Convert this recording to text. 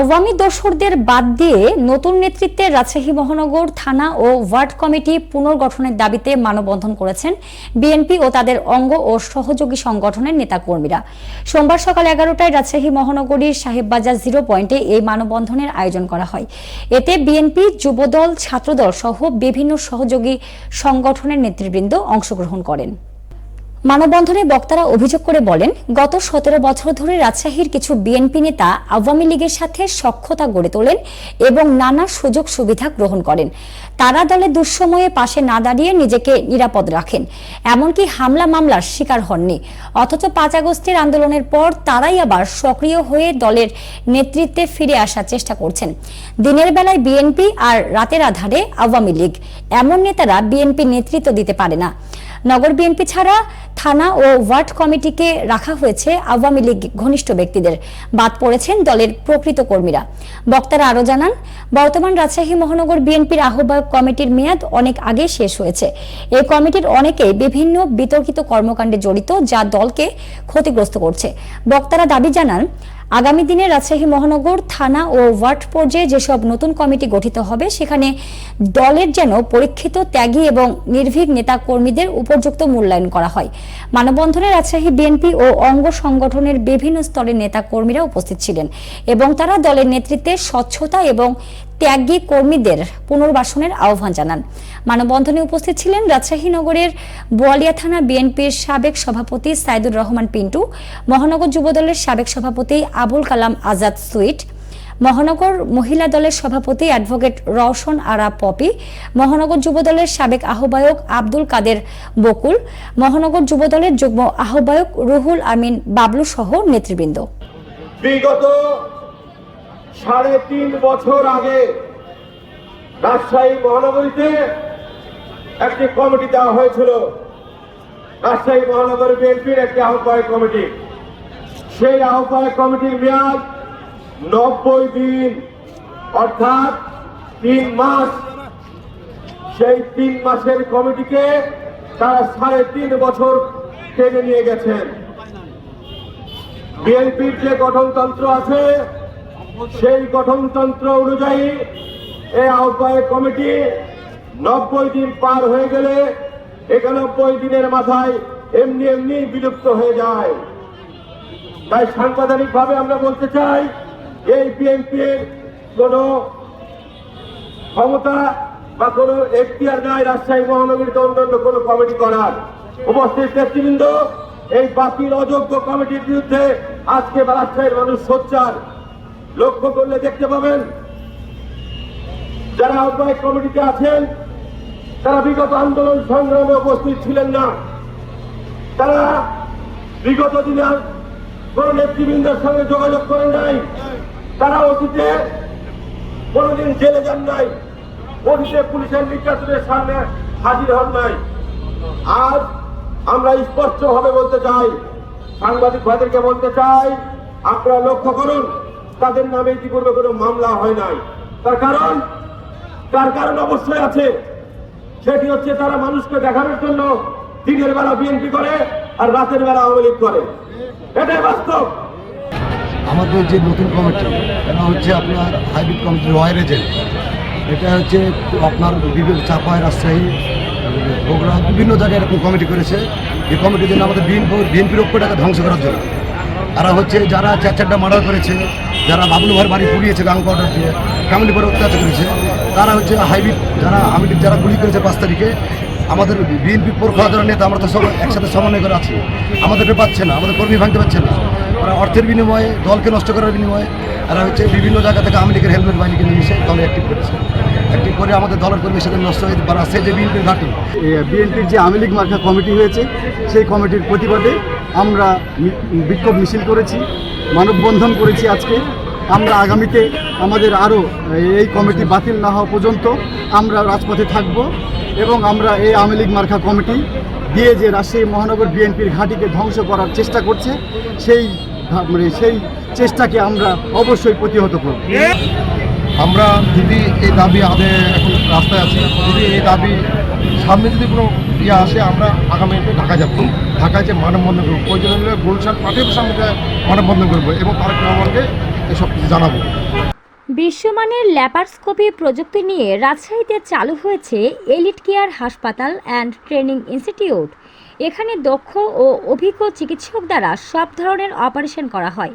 আওয়ামী দোসরদের বাদ দিয়ে নতুন নেতৃত্বে রাজশাহী মহানগর থানা ও ওয়ার্ড কমিটি পুনর্গঠনের দাবিতে মানববন্ধন করেছেন বিএনপি ও তাদের অঙ্গ ও সহযোগী সংগঠনের নেতাকর্মীরা। সোমবার সকাল এগারোটায় রাজশাহী মহানগরীর সাহেববাজার জিরো পয়েন্টে এই মানববন্ধনের আয়োজন করা হয়। এতে বিএনপি, যুবদল, ছাত্রদল সহ বিভিন্ন সহযোগী সংগঠনের নেতৃবৃন্দ অংশগ্রহণ করেন। মানববন্ধনে বক্তারা অভিযোগ করে বলেন, গত সতেরো বছর ধরে রাজশাহীর কিছু বিএনপি নেতা আওয়ামী লীগের সাথে সখ্যতা গড়ে তোলেন এবং নানা সুযোগ সুবিধা গ্রহণ করেন। তারা দলে দুঃসময়ে পাশে না দাঁড়িয়ে নিজেকে নিরাপদ রাখেন। এমনকি হামলা মামলার শিকার হননি। অথচ পাঁচ আগস্টের আন্দোলনের পর তারাই আবার সক্রিয় হয়ে দলের নেতৃত্বে ফিরে আসার চেষ্টা করছেন। দিনের বেলায় বিএনপি আর রাতের আধারে আওয়ামী লীগ। এমন নেতারা বিএনপি নেতৃত্ব দিতে পারে না। নগর বিএনপি ছাড়া থানা ও ওয়ার্ড কমিটিকে রাখা হয়েছে আওয়ামী লীগ ঘনিষ্ঠ ব্যক্তিদের। বাদ পড়েছেন দলের প্রকৃত কর্মীরা। বক্তারা আরও জানান, বর্তমান রাজশাহী মহানগর বিএনপির আহ্বায়ক কমিটির মেয়াদ অনেক আগে শেষ হয়েছে। এই কমিটির অনেকেই বিভিন্ন বিতর্কিত কর্মকাণ্ডে জড়িত যা দলকে ক্ষতিগ্রস্ত করছে। বক্তারা দাবি জানান আগামী দিনে রাজশাহী মহানগর, থানা ও ওয়ার্ড পর্যায়ে যেসব নতুন কমিটি গঠিত হবে, সেখানে দলের যেন পরীক্ষিত, ত্যাগী এবং নির্ভীক নেতা কর্মীদের উপযুক্ত মূল্যায়ন করা হয়। মানববন্ধনে রাজশাহী বিএনপি ও অঙ্গ সংগঠনের বিভিন্ন স্তরের নেতা কর্মীরা উপস্থিত ছিলেন এবং তারা দলের নেতৃত্বে স্বচ্ছতা এবং ত্যাগী কর্মীদের পুনর্বাসনের আহ্বান জানান। মানববন্ধনে উপস্থিত ছিলেন রাজশাহী নগরের বোয়ালিয়া থানা বিএনপির সাবেক সভাপতি সাইদুর রহমান পিন্টু, মহানগর যুবদলের সাবেক সভাপতি আবুল কালাম আজাদ সুইট, মহানগর মহিলা দলের সভাপতি অ্যাডভোকেট রওশন আরা পপি, মহানগর যুবদলের সাবেক আহ্বায়ক আব্দুল কাদের বকুল, মহানগর যুবদলের যুগ্ম আহ্বায়ক রুহুল আমিন বাবলু সহ নেতৃবৃন্দ। বিগত সাড়ে তিন বছর আগে রাজশাহী মহানগরীতে একটি কমিটি দেওয়া হয়েছিল। রাজশাহী মহানগর বিএনপির একটি আহ্বায়ক কমিটি। সেই আহ্বায়ক কমিটির মেয়াদ নব্বই দিন, অর্থাৎ তিন মাস। সেই তিন মাসের কমিটিকে তারা সাড়ে তিন বছর টেনে নিয়ে গেছেন। বিএনপির যে গঠনতন্ত্র আছে সেই গঠনতন্ত্র অনুযায়ী এই আহ্বায়ক কমিটি নব্বই দিন পার হয়ে গেলে একানব্বই দিনের মাথায় এমনি এমনি বিলুপ্ত হয়ে যায়। তাই সাংবিধানিক ভাবে আমরা বলতে চাই, এই বিএনপির কোন ক্ষমতা বা কোন এখতিয়ার নাই রাজশাহী মহানগরীতে অন্যান্য কোন কমিটি করার। উপস্থিত নেতৃবৃন্দ, এই বাতিল অযোগ্য কমিটির বিরুদ্ধে আজকে রাজশাহীর মানুষ সোচ্চার। লক্ষ্য করলে দেখতে পাবেন, যারা আহ্বায়ক কমিটিতে আছেন, তারা বিগত আন্দোলন সংগ্রামে উপস্থিত ছিলেন না। তারা বিগত দিনে কোন নেতৃবৃন্দের সঙ্গে যোগাযোগ করেন নাই। তারা অতীতে কোনোদিন জেলে যান নাই, অতীতে পুলিশের নির্যাতনের সামনে হাজির হন নাই। আজ আমরা স্পষ্ট ভাবে বলতে চাই, সাংবাদিক বলতে চাই, আপনারা লক্ষ্য করুন তাদের নামে ইতিপূর্বে কোনো মামলা হয় নাই। তার কারণ তার কারণ অবশ্যই আছে। সেটি হচ্ছে তারা মানুষকে দেখানোর জন্য দিনের বেলা বিএনপি করে আর রাতের বেলা আওয়ামী লীগ করে। এটাই বাস্তব। আমাদের যে নতুন কমিটি, এটা হচ্ছে আপনার হাইব্রিড কমিটি রয়্যাল এজেন্ট এটা হচ্ছে আপনার বিভিন্ন চাপায় রাজশাহী, বগুড়া, বিভিন্ন জায়গায় এরকম কমিটি করেছে। এই কমিটির জন্য আমাদের বিএনপি বিএনপির ঐক্যটাকে ধ্বংস করার জন্য। তারা হচ্ছে যারা চার চারটা মার্ডার করেছে, যারা বাবলু ভাইয়ের বাড়ি পুড়িয়েছে গাং পাউডার দিয়ে ফ্যামিলি পরে অত্যাচার করেছে, তারা হচ্ছে হাইব্রিড যারা আমি যারা গুলি করেছে পাঁচ তারিখে, আমাদের বিএনপি পরখাদার নেতা আমরা তো সব একসাথে সমন্বয় করে আছি আমাদেরকে পাচ্ছে না, আমাদের কর্মী ভাঙতে পারছে না। ওরা অর্থের বিনিময়ে, দলকে নষ্ট করার বিনিময়ে এরা হচ্ছে বিভিন্ন জায়গা থেকে আওয়ামী লীগের হেলমেট বাহিনীকে নিয়ে এসে দলে অ্যাক্টিভ করেছে। অ্যাক্টিভ করে আমাদের দলের কর্মীর সাথে নষ্ট হয়ে বা রাস্তায় যে বিএনপির ঘাটি। বিএনপির যে আওয়ামী লীগ মার্কা কমিটি হয়েছে, সেই কমিটির প্রতিবাদে আমরা বিক্ষোভ মিছিল করেছি, মানববন্ধন করেছি আজকে। আমরা আগামীতে আমাদের আরও এই কমিটি বাতিল না হওয়া পর্যন্ত আমরা রাজপথে থাকব এবং আমরা এই আওয়ামী লীগ মার্কা কমিটি দিয়ে যে রাজশাহী মহানগর বিএনপির ঘাঁটিকে ধ্বংস করার চেষ্টা করছে, সেই মানে সেই চেষ্টাকে আমরা অবশ্যই প্রতিহত করব। আমরা যদি এই দাবি আমাদের এখন রাস্তায় আছি, যদি এই দাবি সামনে যদি কোনো ইয়ে আসে, আমরা আগামীতে ঢাকা যাব। ঢাকায় যে মানববন্ধন করব প্রয়োজন হলে গুলশান পাঠিয়ে সামনে মানববন্ধন করব এবং তারক রহমানকে এসব কিছু জানাব। বিশ্বমানের ল্যাপারস্কোপি প্রযুক্তি নিয়ে রাজশাহীতে চালু হয়েছে এলিট কেয়ার হাসপাতাল অ্যান্ড ট্রেনিং ইনস্টিটিউট। এখানে দক্ষ ও অভিজ্ঞ চিকিৎসক দ্বারা সব ধরনের অপারেশন করা হয়।